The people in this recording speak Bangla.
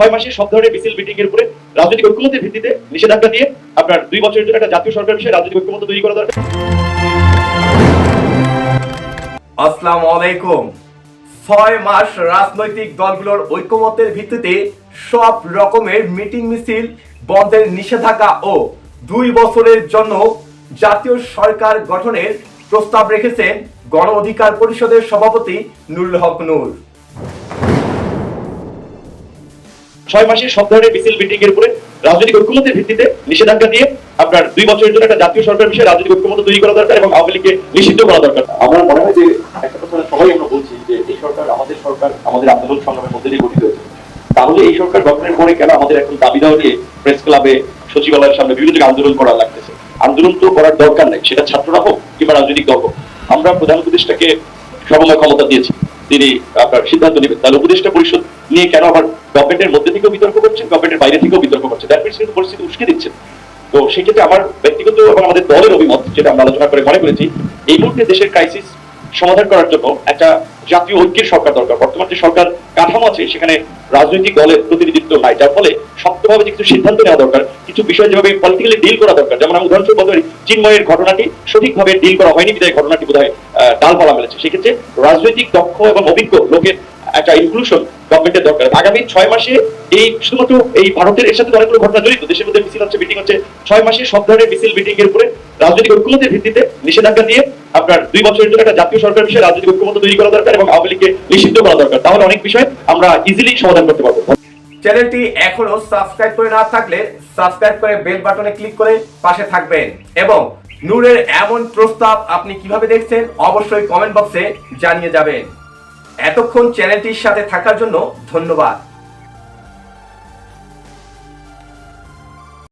ছয় মাসে সব ধরনের মিছিল মিটিং এর উপরে রাজনৈতিক ঐক্যমতের ভিত্তিতে নিষেধাজ্ঞা দিয়ে আপনার দুই বছরের জন্য একটা জাতীয় সরকার বিষয়ে রাজনৈতিক ঐক্যমত তৈরি করা দরকার। আসসালামু আলাইকুম। ছয় মাস রাজনৈতিক দলগুলোর ঐক্যমতের ভিত্তিতে সব রকমের মিটিং, মিছিল, বন্ধের নিষেধাজ্ঞা ও দুই বছরের জন্য জাতীয় সরকার গঠনের প্রস্তাব রেখেছেন গণ অধিকার পরিষদের সভাপতি নুরুল হক নূর। ছয় মাসে সব ধরনের মিছিল, মিটিং এর উপরে রাজনৈতিক ঐক্যমতের ভিত্তিতে নিষেধাজ্ঞা দিয়ে আপনার দুই বছরের জন্য একটা জাতীয় সরকার বিষয়ে রাজনৈতিক ঐক্যমত তৈরি করা দরকার এবং আওয়ামী লীগকে নিষিদ্ধ করা দরকার। আমার মনে হয় যে একটা কথা সবাই আমরা বলছি যে এই সরকার আমাদের সরকার, আমাদের আন্দোলন সংগ্রামের মধ্যে দিয়ে গঠিত হয়েছে। তাহলে এই সরকার গঠনের পরে কেন আমাদের এখন দাবি দাওয়া নিয়ে প্রেস ক্লাবে সচিবালয়ের সামনে বিভিন্ন জায়গায় আন্দোলন করা লাগতেছে? আন্দোলন তো করার দরকার নেই, সেটা ছাত্ররা হোক কিংবা রাজনৈতিক দল হোক। আমরা প্রধান উপদেষ্টাকে সর্বময় ক্ষমতা দিয়েছি। তিনি আপনার সিদ্ধান্ত নেবেন। তাহলে উপদেষ্টা পরিষদ নিয়ে কেন আবার গভর্নমেন্টের মধ্যে থেকেও বিতর্ক করছেন গভর্নমেন্টের বাইরে থেকেও বিতর্ক করছেন? দ্যাট মিনস কিন্তু পরিস্থিতি উস্কে দিচ্ছেন। তো সেক্ষেত্রে আমার ব্যক্তিগত এবং আমাদের দলের অভিমত, যেটা আমরা আলোচনা করে মনে করেছি এই মুহূর্তে দেশের ক্রাইসিস সমাধান করার জন্য একটা জাতীয় ঐক্যের সরকার দরকার। বর্তমান যে সরকার কাঠামো আছে, সেখানে রাজনৈতিক দলের প্রতিনিধিত্ব নাই, যার ফলে শক্তভাবে যে কিছু সিদ্ধান্ত নেওয়া দরকার, কিছু বিষয় যেভাবে পলিটিক্যালি ডিল করা দরকার, যেমন আমি উদাহরণস্বরূপ বলতে পারি, চিন্ময়ের ঘটনাটি সঠিকভাবে ডিল করা হয়নি, বিদায় ঘটনাটি বোধ হয় ডালপালা মেলেছে। সেক্ষেত্রে রাজনৈতিক দক্ষ এবং অভিজ্ঞ লোকের একটা ইনক্লুশন গভর্নমেন্টের দরকার। আগামী ছয় মাসে এই শুধুমাত্র এই ভারতের এর সাথে অনেকগুলো ঘটনা জড়িত। দেশের মধ্যে মিছিল হচ্ছে মিটিং হচ্ছে। ছয় মাসে সব ধরনের মিছিল মিটিং এর উপরে রাজনৈতিক ঐক্যমতের ভিত্তিতে নিষেধাজ্ঞা দিয়ে আপনার দুই বছরের জন্য একটা জাতীয় সরকার বিষয়ে রাজনৈতিক ঐক্যমত তৈরি করা দরকার এবং আওয়ামী লীগকে নিষিদ্ধ করা দরকার। তাহলে অনেক বিষয় আমরা ইজিলি সমাধান করতে পারব। চ্যানেলটি এখনও সাবস্ক্রাইব করে না থাকলে সাবস্ক্রাইব করে বেল বাটনে ক্লিক করে পাশে থাকবেন এবং নূরের এমন প্রস্তাব আপনি কীভাবে দেখছেন অবশ্যই কমেন্ট বক্সে জানিয়ে যাবেন। এতক্ষণ চ্যানেলটির সাথে থাকার জন্য ধন্যবাদ।